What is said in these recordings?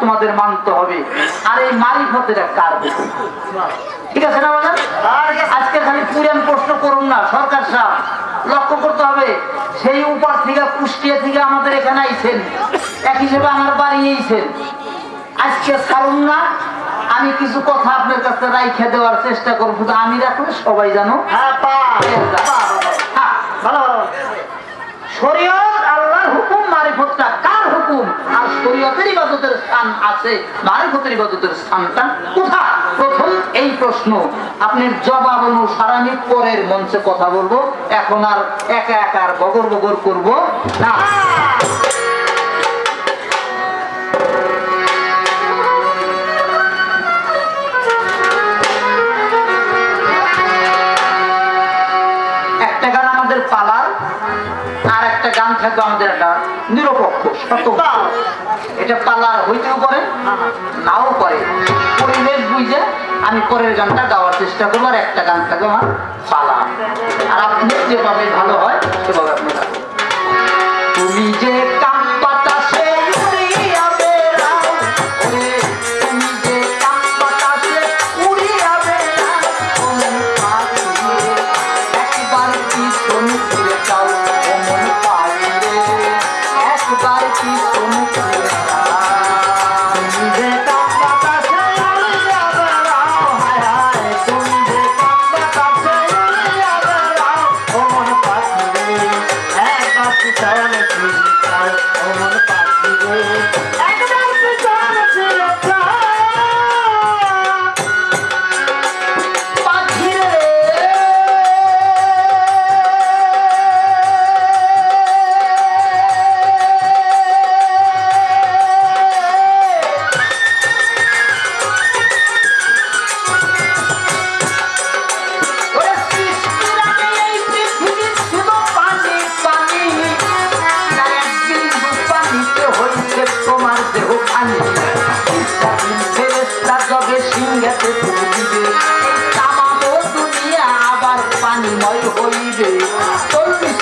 তোমাদের মানতে হবে। আর এই মারিফতের কার ঠিক আছে না বলেন আজকে খালি পুরান প্রশ্ন করুন না সরকার সাহেব। লক্ষ্য করতে হবে সেই উপর থেকে কুষ্টিয়া থেকে আমাদের এখানে আইছেন। এক হিসেবে আমার বাড়ি আইছেন। আজকে ছাড়ুন না আমি কিছু কথা আপনার কাছে রাইখে দেওয়ার চেষ্টা করব। আমি রাখলে সবাই জানো। হ্যাঁ হ্যাঁ, ভালো ভালো। শরীয়ত আল্লাহর হুকুম মারিফতটা। শরীয়তের ইবাদতের স্থান আছে, মারিফতের ইবাদতের স্থানটা কোথায়? প্রথম এই প্রশ্ন। আপনি জবাব অনুসার আমি পরের মঞ্চে কথা বলব। এখন আর একা একা আর বগর বগর করব না। থাকবে আমাদের একটা নিরপেক্ষ এটা পালার হইতেও পারে নাও পারে। পরিবেশ বুঝে আমি পরের গানটা গাওয়ার চেষ্টা করব আর একটা গান থাকবে আমার পালা। আর আপনি যেভাবে ভালো হয়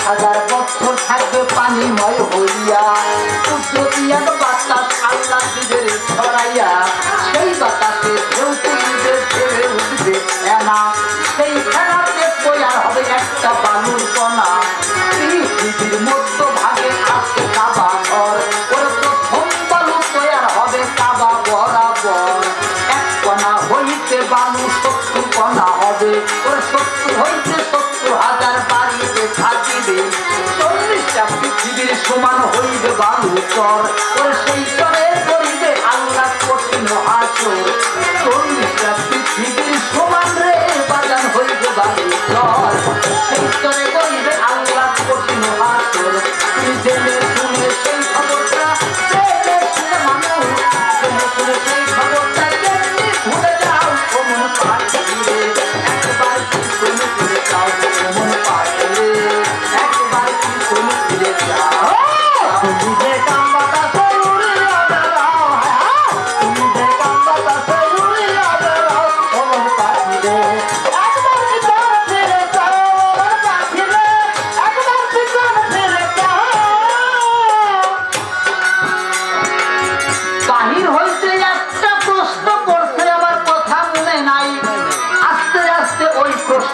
হাজার বছর থাকবে পানিময় হইয়া। উচ্চতিয়ান বাতাস আল্লাহ দিবে ছড়াইয়া, সেই বাতাসে ঢেউ তুলিবে ছেড়ে উঠবে এনা। সেই খেলাতে তৈয়ার হবে একটা বালুর কণা। পৃথিবীর মধ্য ভাগে আছে কাবা ঘর। ওর প্রথম বালু তৈয়ার হবে কাবা বরাবর। এক কণা হইতে বালু সত্তর কণা হবে। ওর সত্তর হইতে সমান হইবে বালু ওর সেই